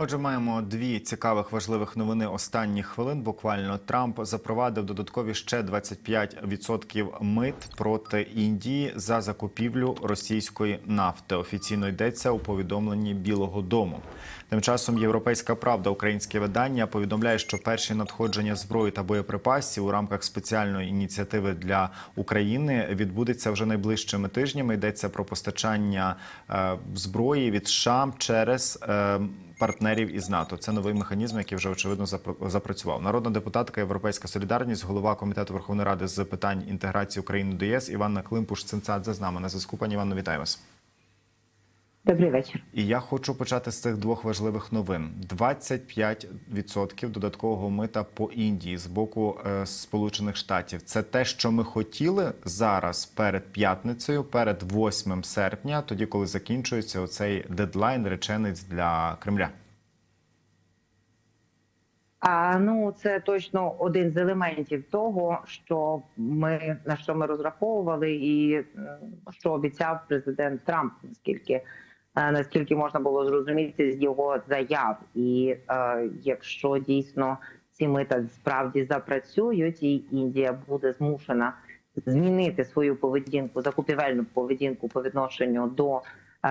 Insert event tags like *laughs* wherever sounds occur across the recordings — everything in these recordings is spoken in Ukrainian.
Отже, маємо дві цікавих важливих новини останніх хвилин. Буквально Трамп запровадив додаткові ще 25% мит проти Індії за закупівлю російської нафти. Офіційно йдеться у повідомленні Білого Дому. Тим часом Європейська правда, українське видання, повідомляє, що перші надходження зброї та боєприпасів у рамках спеціальної ініціативи для України відбудеться вже найближчими тижнями. Йдеться про постачання е, зброї від США через е, партнерів із НАТО. Це новий механізм, який вже очевидно запр- запрацював. Народна депутатка Європейська Солідарність, голова комітету Верховної Ради з питань інтеграції України до єс Іванна Климпуш Цинцадзе з нами на зв'язку. Пані Іванно, вітаю вас. Добрий вечір. І я хочу почати з цих двох важливих новин: 25% додаткового мита по Індії з боку е, Сполучених Штатів. Це те, що ми хотіли зараз перед п'ятницею, перед 8 серпня, тоді коли закінчується оцей дедлайн реченець для Кремля. А ну це точно один з елементів того, що ми на що ми розраховували, і що обіцяв президент Трамп, наскільки наскільки можна було зрозуміти з його заяв, і е, якщо дійсно ці мита справді запрацюють, і Індія буде змушена змінити свою поведінку, закупівельну поведінку по відношенню до е,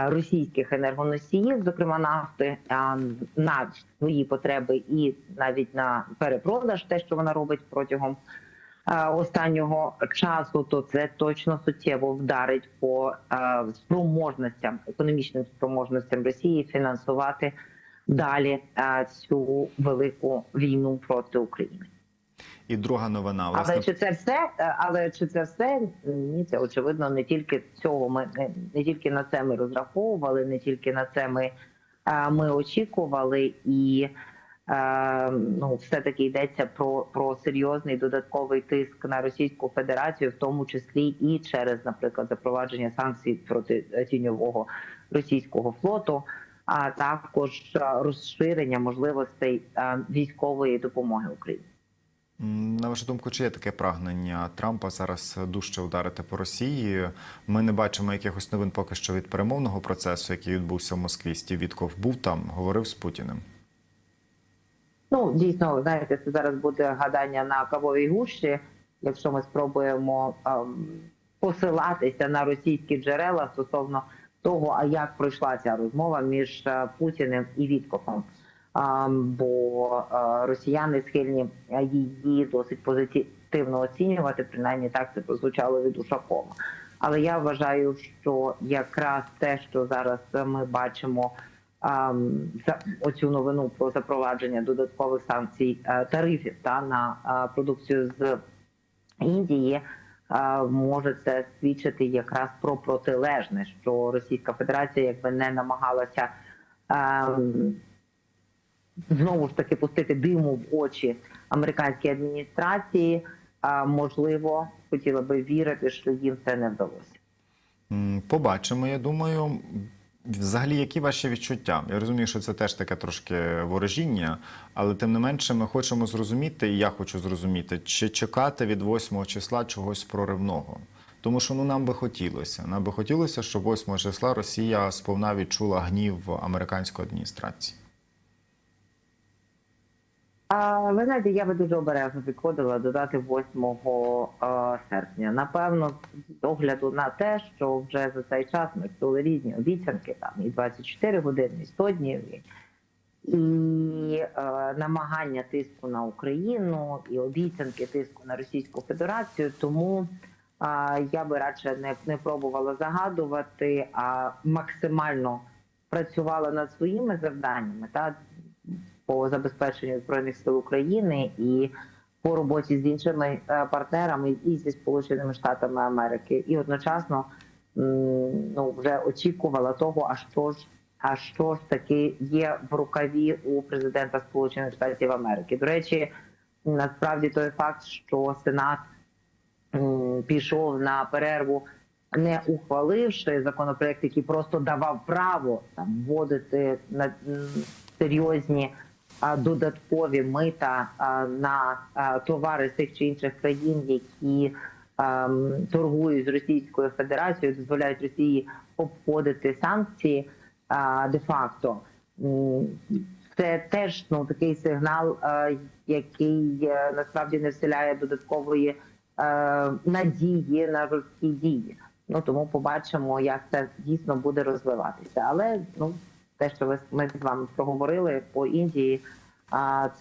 російських енергоносіїв, зокрема нафти, а, на свої потреби і навіть на перепродаж, те, що вона робить протягом е, останнього часу, то це точно суттєво вдарить по спроможностям, економічним спроможностям Росії фінансувати далі цю велику війну проти України. І друга новина Але чи це все? Е, Але чи це все? Ні, це очевидно не тільки цього. Ми не, не тільки на це ми розраховували, не тільки на це ми, ми очікували, і ну, все таки йдеться про, про серйозний додатковий тиск на Російську Федерацію, в тому числі і через, наприклад, запровадження санкцій проти е, тіньового російського флоту. А також е, розширення можливостей е, військової допомоги Україні. На вашу думку, чи є таке прагнення Трампа зараз дужче ударити по Росії? Ми не бачимо якихось новин поки що від перемовного процесу, який відбувся в Москві. Стів Вітков був там, говорив з Путіним. Ну, дійсно, знаєте, це зараз буде гадання на кавовій гущі. Якщо ми спробуємо ем, посилатися на російські джерела стосовно того, а як пройшла ця розмова між е, Путіним і Віткофом. Ем, бо е, росіяни схильні е, її досить позитивно оцінювати, принаймні так це прозвучало від Ушакова. Але я вважаю, що якраз те, що зараз ми бачимо оцю новину про запровадження додаткових санкцій е, тарифів та на е, продукцію з Індії. е, Може це свідчити якраз про протилежне, що Російська Федерація якби не намагалася знову ж таки пустити диму в очі американській адміністрації. Можливо, хотіла би вірити, що їм це не вдалося. Побачимо, я думаю. Взагалі, які ваші відчуття? Я розумію, що це теж таке трошки ворожіння, але тим не менше, ми хочемо зрозуміти, і я хочу зрозуміти, чи чекати від 8 числа чогось проривного. Тому що ну нам би хотілося. Нам би хотілося, щоб 8 числа Росія сповна відчула гнів американської адміністрації. Ви знаєте, я би дуже обережно підходила додати 8 е, серпня. Напевно, з огляду на те, що вже за цей час ми чули різні обіцянки, там і 24 години, і 100 днів, і, і е, намагання тиску на Україну, і обіцянки тиску на Російську Федерацію. Тому е, я би радше не, не пробувала загадувати, а максимально працювала над своїми завданнями та по забезпеченню збройних сил України і по роботі з іншими е, партнерами і зі Сполученими Штатами Америки, і одночасно ну вже очікувала того, а що ж. А що ж таки є в рукаві у президента Сполучених Штатів Америки? До речі, насправді той факт, що Сенат пішов на перерву, не ухваливши законопроект, який просто давав право там вводити на серйозні додаткові мита на товари з тих чи інших країн, які торгують з Російською Федерацією, дозволяють Росії обходити санкції де-факто. Це теж ну такий сигнал, який е, насправді не вселяє додаткової е, надії на жорсткі дії. Ну тому побачимо, як це дійсно буде розвиватися. Але ну те, що ми з вами проговорили по Індії,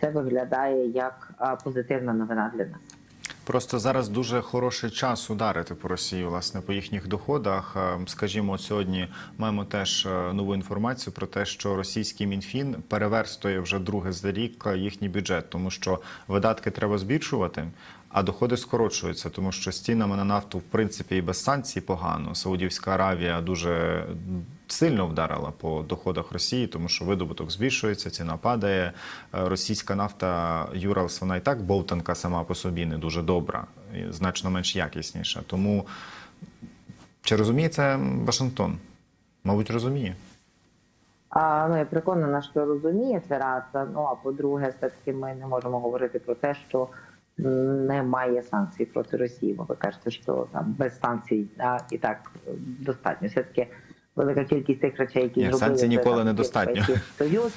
це виглядає як позитивна новина для нас. Просто зараз дуже хороший час ударити по Росії, власне, по їхніх доходах. Скажімо, сьогодні маємо теж е, нову інформацію про те, що російський мінфін переверстує вже друге за рік е, їхній бюджет, тому що видатки треба збільшувати. А доходи скорочуються, тому що з цінами на нафту в принципі і без санкцій погано. Саудівська Аравія дуже сильно вдарила по доходах Росії, тому що видобуток збільшується, ціна падає. Е, Російська нафта Юралс, вона і так бовтанка сама по собі не дуже добра, значно менш якісніша. Тому чи розуміє це Вашингтон? Мабуть, розуміє. А, ну я переконана, що розуміє це. Ну а по-друге, все таки ми не можемо говорити про те, що немає санкцій проти Росії. Бо ви кажете, що там без санкцій а, і так е, достатньо. Все таки велика кількість тих речей, які Ні, зробили санкцій ніколи там, недостатньо. Союз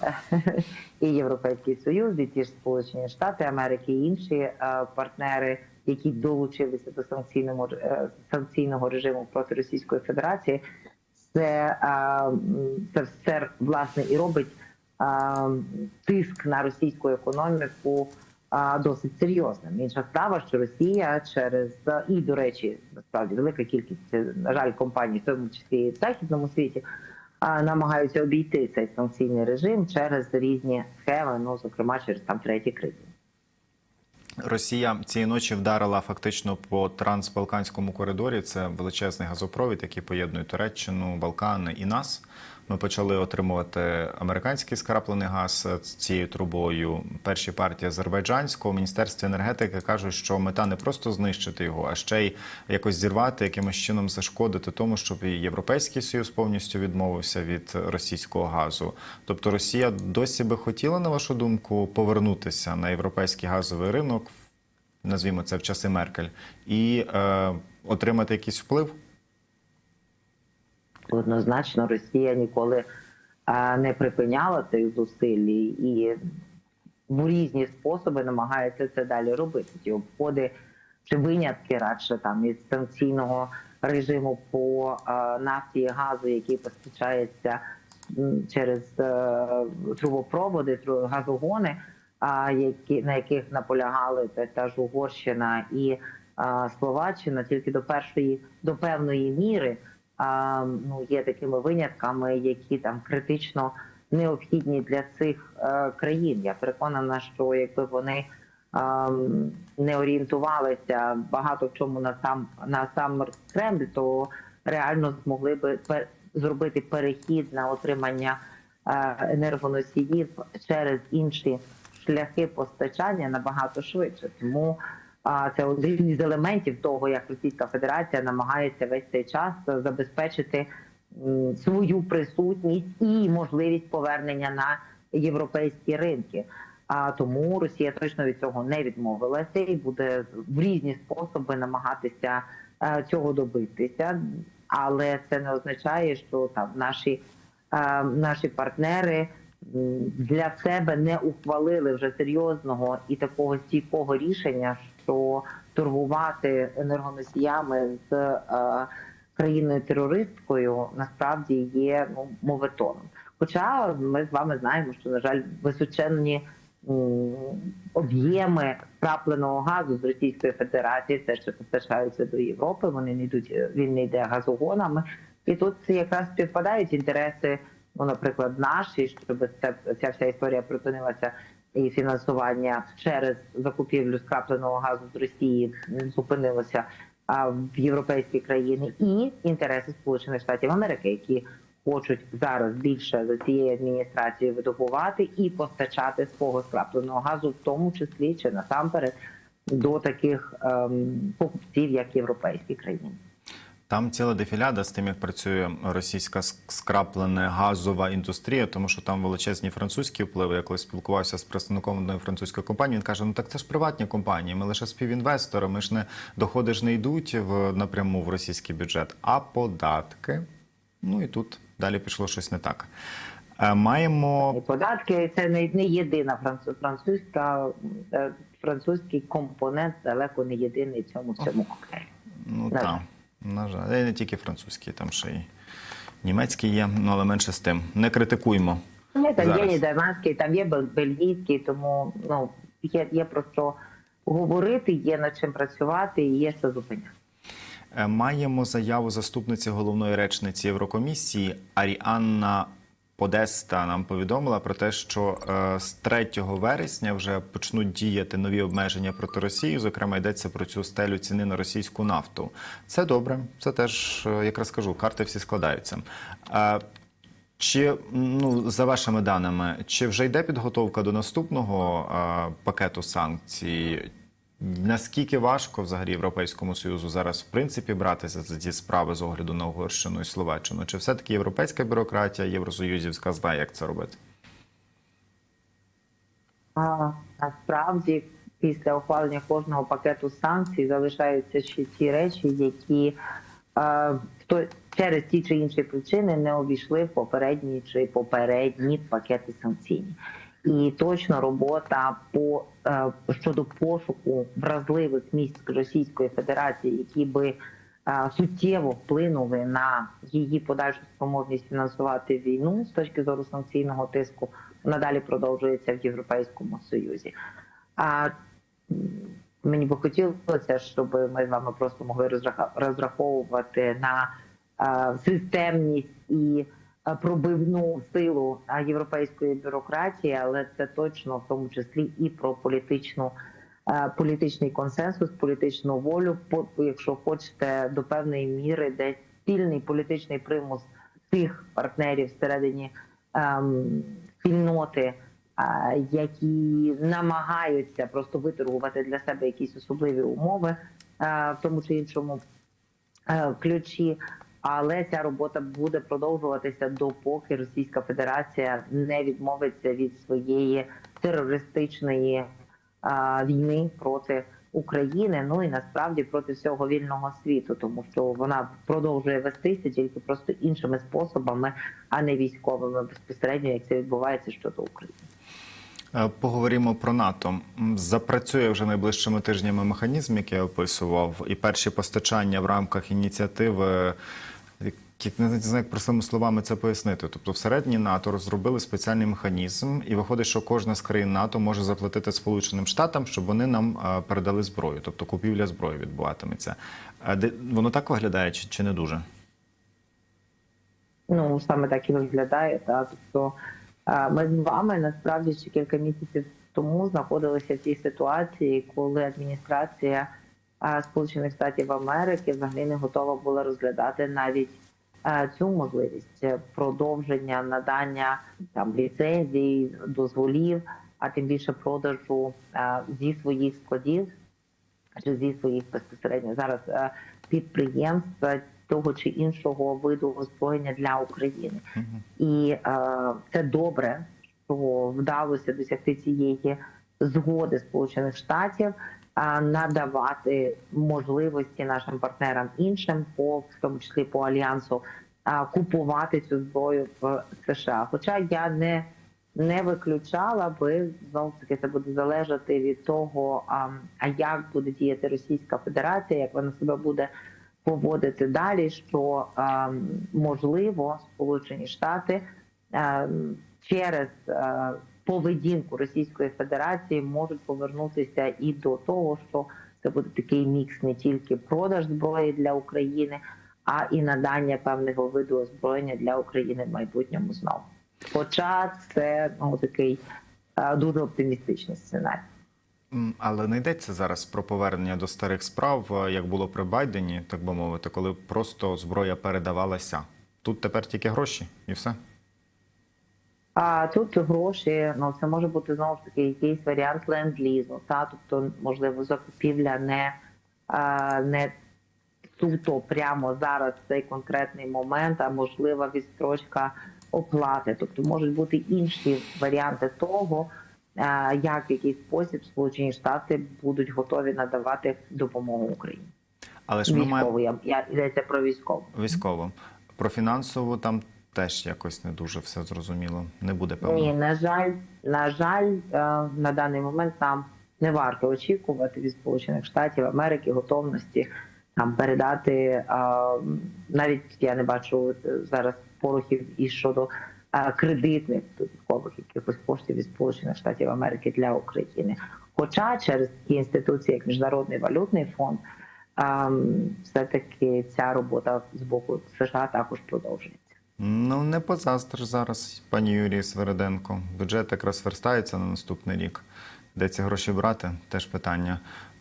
*laughs* і Європейський Союз, і ті ж Сполучені Штати Америки, і інші е, партнери, які долучилися до санкційного е, санкційного режиму проти Російської Федерації, це, е, це все власне і робить тиск на російську економіку досить серйозним. Інша справа, що Росія через і до речі, насправді велика кількість на жаль компаній, в тому числі і в західному світі, намагаються обійти цей санкційний режим через різні схеми, ну зокрема через там треті країни. Росія цієї ночі вдарила фактично по трансбалканському коридорі. Це величезний газопровід, який поєднує Туреччину, Балкани і нас. Ми почали отримувати американський скраплений газ цією трубою. Перші партії азербайджанського в міністерстві енергетики кажуть, що мета не просто знищити його, а ще й якось зірвати, якимось чином зашкодити тому, щоб і європейський союз повністю відмовився від російського газу. Тобто Росія досі би хотіла, на вашу думку, повернутися на європейський газовий ринок, назвімо це в часи Меркель, і е, отримати якийсь вплив. Однозначно, Росія ніколи не припиняла цих зусиль і в різні способи намагається це далі робити. Ті обходи чи винятки радше там із санкційного режиму по нафті і газу, який постачається через е, трубопроводи, тру- газогони, які на яких наполягали та, ж Угорщина і Словаччина, тільки до першої до певної міри ну є такими винятками, які там критично необхідні для цих е, країн. Я переконана, що якби вони не орієнтувалися багато в чому на сам на сам Кремль, то реально змогли би зробити перехід на отримання е, енергоносіїв через інші шляхи постачання набагато швидше. Тому а це один із елементів того, як Російська Федерація намагається весь цей час забезпечити свою присутність і можливість повернення на європейські ринки. А тому Росія точно від цього не відмовилася і буде в різні способи намагатися е, цього добитися. Але це не означає, що там наші, е, наші партнери для себе не ухвалили вже серйозного і такого стійкого рішення, що торгувати енергоносіями з е, країною терористкою насправді є ну моветоном. Хоча ми з вами знаємо, що на жаль височенні об'єми крапленого газу з Російської Федерації, те, що постачаються до Європи, вони не йдуть, він не йде газогонами, і тут якраз співпадають інтереси. Ну, наприклад, наші, щоб ця, ця вся історія припинилася і фінансування через закупівлю скрапленого газу з Росії зупинилося в європейські країни, і інтереси Сполучених Штатів Америки, які хочуть зараз більше за цією адміністрацією видобувати і постачати свого скрапленого газу, в тому числі чи насамперед до таких ем, покупців, як європейські країни. Там ціла дефіляда з тим, як працює російська скраплена газова індустрія, тому що там величезні французькі впливи. Я колись спілкувався з представником одної французької компанії. Він каже: ну так це ж приватні компанії, ми лише співінвестори. Ми ж не доходи ж не йдуть в напряму в російський бюджет, а податки. Ну і тут далі пішло щось не так. Е, Маємо податки це не, не єдина француз, французька е, французький компонент далеко не єдиний в цьому всьому коктейлі. Ну так. На жаль, і не тільки французький, там ще й німецький є, ну але менше з тим. Не критикуймо. Ні, там Зараз. є нідерландські, там є бельгійські, тому ну є, є про що говорити, є над чим працювати і є що зупиняти. Е, Маємо заяву заступниці головної речниці Єврокомісії Аріанна Подеста нам повідомила про те, що е, з 3 вересня вже почнуть діяти нові обмеження проти Росії. Зокрема, йдеться про цю стелю ціни на російську нафту. Це добре. Це теж е, якраз кажу, карти всі складаються. Е, Чи ну за вашими даними, чи вже йде підготовка до наступного пакету санкцій? Наскільки важко взагалі Європейському Союзу зараз в принципі братися за ці справи з огляду на Угорщину і Словаччину? Чи все-таки європейська бюрократія, євросоюзівська знає, як це робити? А насправді після ухвалення кожного пакету санкцій залишаються ще ті речі, які е, хто через ті чи інші причини не увійшли в попередні чи попередні пакети санкційні. І точно робота по е, щодо пошуку вразливих місць Російської Федерації, які би е, суттєво вплинули на її подальшу спроможність фінансувати війну з точки зору санкційного тиску, надалі продовжується в Європейському Союзі. А мені би хотілося, щоб ми з вами просто могли розраховувати на е, системність і пробивну силу е, європейської бюрократії, але це точно в тому числі і про політичну. е, Політичний консенсус, політичну волю, якщо хочете, до певної міри, десь спільний політичний примус тих партнерів всередині ем, спільноти, е, які намагаються просто виторгувати для себе якісь особливі умови е, в тому чи іншому е, ключі. Але ця робота буде продовжуватися допоки Російська Федерація не відмовиться від своєї терористичної а, війни проти України. Ну і насправді проти всього вільного світу, тому що вона продовжує вестися тільки просто іншими способами, а не військовими безпосередньо, як це відбувається щодо України. Е, Поговоримо про НАТО. Запрацює вже найближчими тижнями механізм, який я описував, і перші постачання в рамках ініціативи. Як- Не знаю, як простими словами це пояснити. Тобто, всередині НАТО розробили спеціальний механізм, і виходить, що кожна з країн НАТО може заплатити Сполученим Штатам, щоб вони нам е, передали зброю. Тобто купівля зброї відбуватиметься. Воно так виглядає чи, чи не дуже? Ну саме так і виглядає. Та тобто е, ми з вами насправді ще кілька місяців тому знаходилися в тій ситуації, коли адміністрація е, Сполучених Штатів Америки взагалі не готова була розглядати навіть цю можливість е, продовження надання там ліцензій, дозволів, а тим більше продажу е, зі своїх складів чи зі своїх безпосередньо зараз е, підприємств того чи іншого виду озброєння для України. І це добре, що вдалося досягти цієї згоди Сполучених Штатів надавати можливості нашим партнерам іншим, по в тому числі по альянсу, купувати цю зброю в США. Хоча я не не виключала би знову таки це буде залежати від того, а, як буде діяти Російська Федерація, як вона себе буде поводити далі. Що можливо Сполучені Штати через поведінку Російської Федерації можуть повернутися і до того, що це буде такий мікс не тільки продаж зброї для України, а і надання певного виду озброєння для України в майбутньому знову. Хоча це ну такий е, дуже оптимістичний сценарій. Але не йдеться зараз про повернення до старих справ, е, як було при Байдені, так би мовити, коли просто зброя передавалася. Тут тепер тільки гроші і все. А тут гроші, ну це може бути знову ж таки якийсь варіант ленд-лізу, та тобто можливо закупівля не, а, не суто прямо зараз в цей конкретний момент, а можлива відстрочка оплати. Тобто можуть бути інші варіанти того, а, як в який спосіб Сполучені Штати будуть готові надавати допомогу Україні. Але ж ми маємо я, я йдеться про військову. військово. Про фінансову там теж якось не дуже все зрозуміло. Не буде певно. Ні, на жаль, на жаль, е, на даний момент нам не варто очікувати від Сполучених Штатів Америки готовності там передати. е, Навіть я не бачу зараз порухів і щодо е, кредитних додаткових якихось коштів від Сполучених Штатів Америки для України. Хоча через такі інституції, як Міжнародний валютний фонд, все таки ця робота з боку США також продовжується. Ну не позастриш зараз, пані Юрії Свереденко. Бюджет якраз верстається на наступний рік. Де ці гроші брати? Теж питання.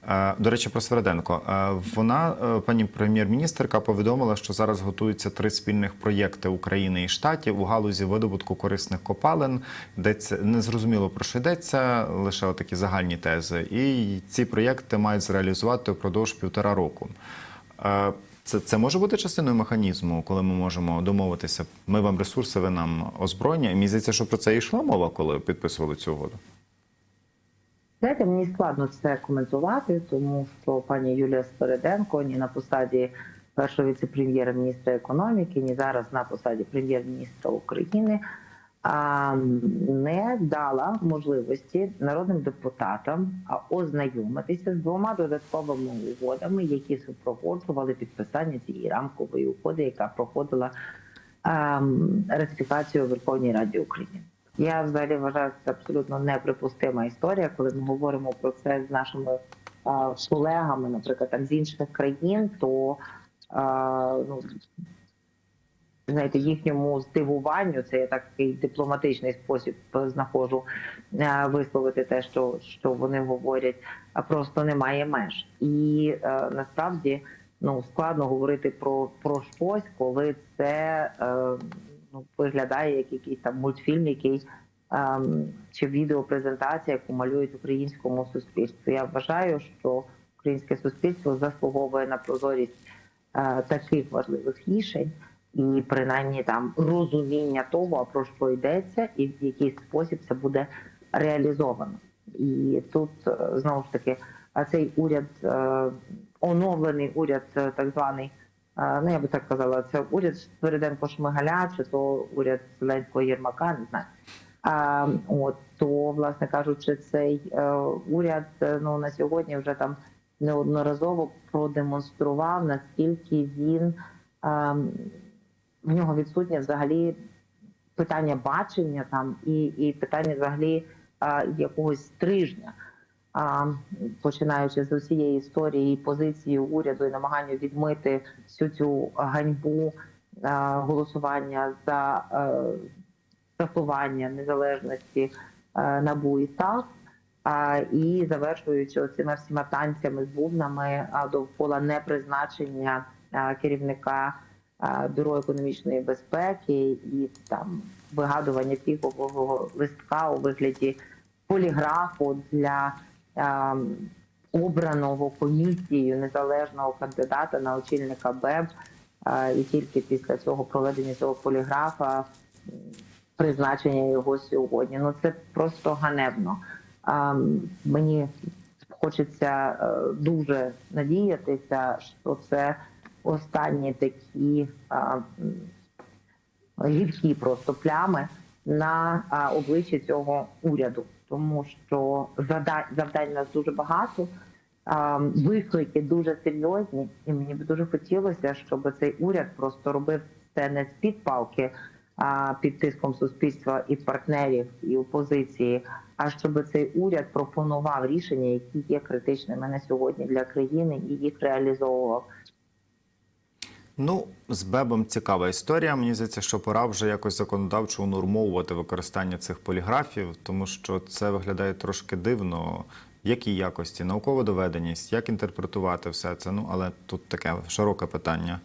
Е, До речі, про Свереденко. Е, Вона, е, пані прем'єр-міністерка, повідомила, що зараз готуються три спільних проєкти України і штатів у галузі видобутку корисних копалин. Йдеться незрозуміло про що йдеться, лише такі загальні тези. І ці проєкти мають зреалізувати впродовж півтора року. Це, це може бути частиною механізму, коли ми можемо домовитися. Ми вам ресурси, ви нам озброєння. І мені здається, що про це йшла мова, коли підписували цю угоду. Знаєте, мені складно це коментувати, тому що пані Юлія Спереденко ні на посаді першого віце-прем'єра-міністра економіки, ні зараз на посаді прем'єр-міністра України не дала можливості народним депутатам ознайомитися з двома додатковими угодами, які супроводжували підписання цієї рамкової угоди, яка проходила ратифікацію у Верховній Раді України. Я взагалі вважаю, це абсолютно неприпустима історія, коли ми говоримо про це з нашими колегами, наприклад, там з інших країн, то ну, знаєте, їхньому здивуванню, це я такий дипломатичний спосіб знаходжу висловити те, що, що вони говорять, а просто немає меж. І а, насправді ну складно говорити про, про щось, коли це. е, ну, виглядає як якийсь там мультфільм, який ем, чи відеопрезентація, яку малюють українському суспільству. Я вважаю, що українське суспільство заслуговує на прозорість е, таких важливих рішень і принаймні там розуміння того, про що йдеться, і в який спосіб це буде реалізовано. І тут е, знову ж таки, а цей уряд, е, оновлений уряд, е, так званий. Ну, я би так казала, це уряд Свериденко Шмигаля, чи то уряд Зеленського Єрмака, не знаю. От то, власне кажучи, цей уряд ну на сьогодні вже там неодноразово продемонстрував, наскільки він е, в нього відсутнє взагалі питання бачення там і, і питання взагалі е, якогось стрижня. А, починаючи з усієї історії і позиції уряду і намагання відмити всю цю ганьбу а, голосування за скасування незалежності е, НАБУ і САП, а, і завершуючи цими всіма танцями з бубнами а, довкола непризначення а, керівника а, бюро економічної безпеки і там вигадування фігового листка у вигляді поліграфу для е, обраного комісією незалежного кандидата на очільника БЕБ, е, і тільки після цього проведення цього поліграфа призначення його сьогодні. Ну це просто ганебно. Е, мені хочеться е, дуже надіятися, що це останні такі м, гіркі просто плями на а, обличчі цього уряду, тому що завдань, завдань у нас дуже багато, а, виклики дуже серйозні, і мені б дуже хотілося, щоб цей уряд просто робив це не з під палки, а під тиском суспільства і партнерів і опозиції. А щоб цей уряд пропонував рішення, які є критичними на сьогодні для країни, і їх реалізовував. Ну, з Бебом цікава історія. Мені здається, що пора вже якось законодавчо унормовувати використання цих поліграфів, тому що це виглядає трошки дивно. Які якості, наукова доведеність, як інтерпретувати все це? Ну, але тут таке широке питання.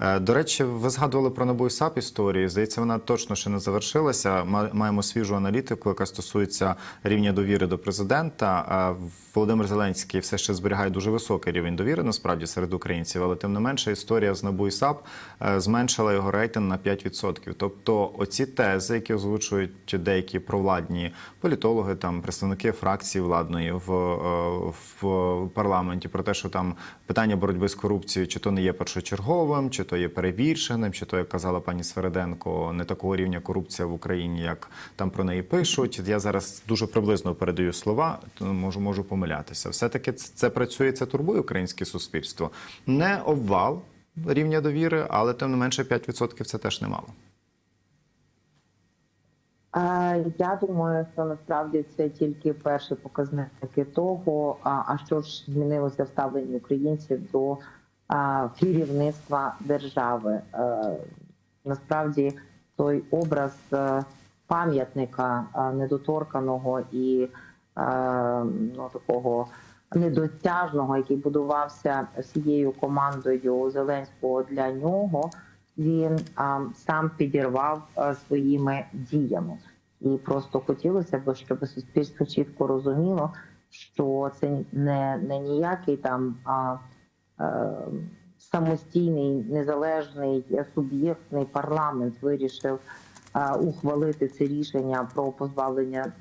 Е, До речі, ви згадували про НАБУ САП історії. Здається, вона точно ще не завершилася. Ма- Маємо свіжу аналітику, яка стосується рівня довіри до президента. Е, Володимир Зеленський все ще зберігає дуже високий рівень довіри, насправді серед українців, але тим не менше історія з НАБУ і САП е, зменшила його рейтинг на 5%. Тобто, оці тези, які озвучують деякі провладні політологи, там представники фракції владної в, в парламенті, про те, що там питання боротьби з корупцією, чи то не є першочерговим, чи чи то є перебільшеним, чи то, як казала пані Свереденко, не такого рівня корупція в Україні, як там про неї пишуть. Я зараз дуже приблизно передаю слова, можу можу помилятися. Все таки це працює, це турбує українське суспільство. Не обвал рівня довіри, але тим не менше 5% це теж немало. Я думаю, що насправді це тільки перші показники того, а що ж змінилося в ставленні українців до керівництва держави. Е, Насправді той образ е, пам'ятника е, недоторканого і ну, такого недосяжного, який будувався всією командою Зеленського для нього, він сам підірвав своїми діями. І просто хотілося б, щоб суспільство чітко розуміло, що це не, не ніякий там а, самостійний незалежний е, суб'єктний парламент вирішив ухвалити це рішення про позбавлення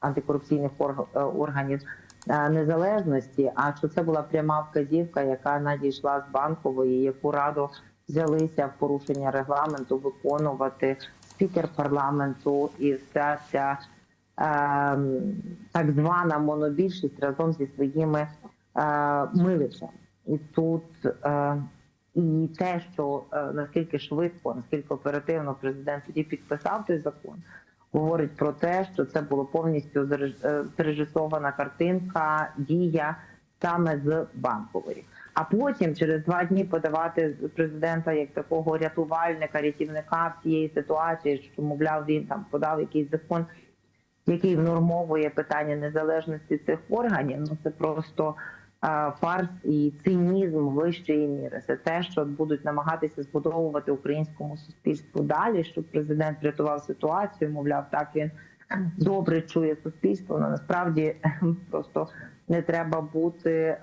антикорупційних е, органів е, незалежності, а що це була пряма вказівка, яка надійшла з банкової, яку радо взялися в порушення регламенту виконувати спікер парламенту і вся ця так звана монобільшість разом зі своїми е, милицями. І тут е, і те, що е, наскільки швидко, наскільки оперативно президент тоді підписав той закон, говорить про те, що це було повністю е, зрежисована картинка, дія саме з банкової. А потім через два дні подавати президента як такого рятувальника, рятівника всієї ситуації, що мовляв він там подав якийсь закон, який внормовує питання незалежності цих органів. Ну це просто фарс і цинізм вищої міри. Це те, що будуть намагатися збудовувати українському суспільству далі, щоб президент врятував ситуацію. Мовляв, так він добре чує суспільство. але насправді просто не треба бути е,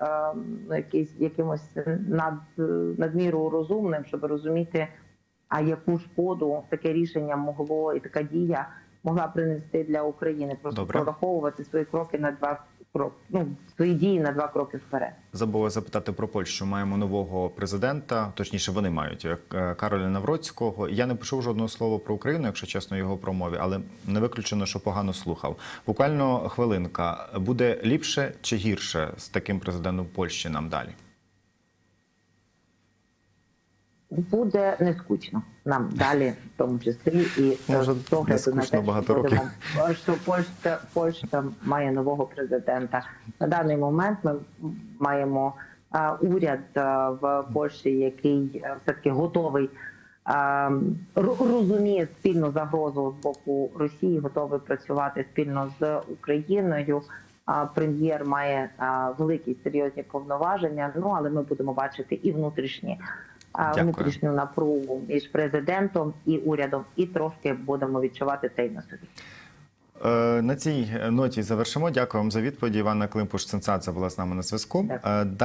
ну, якийсь якимось над надміру розумним, щоб розуміти, а яку шкоду таке рішення могло і така дія могла принести для України. Просто Добре. прораховувати свої кроки на два кроки, ну свої дії на два кроки вперед. Забула запитати про Польщу. Маємо нового президента, точніше, вони мають е, Кароля Навроцького. Я не почув жодного слова про Україну, якщо чесно, його промові, але не виключено, що погано слухав. Буквально хвилинка. Буде ліпше чи гірше з таким президентом Польщі нам далі? Буде не скучно нам далі, в тому числі, і Може, з огляду не на те, що багато будемо- що Польща, Польща має нового президента. На даний момент ми маємо а, уряд а, в Польщі, який все таки готовий. а, Розуміє спільну загрозу з боку Росії, готовий працювати спільно з Україною. Прем'єр має а, великі серйозні повноваження. Ну але ми будемо бачити і внутрішні Дякую. внутрішню напругу між президентом і урядом, і трошки будемо відчувати це й на собі. Е, На цій ноті завершимо. Дякую вам за відповіді. Івана Климпуш Сенсація була з нами на зв'язку.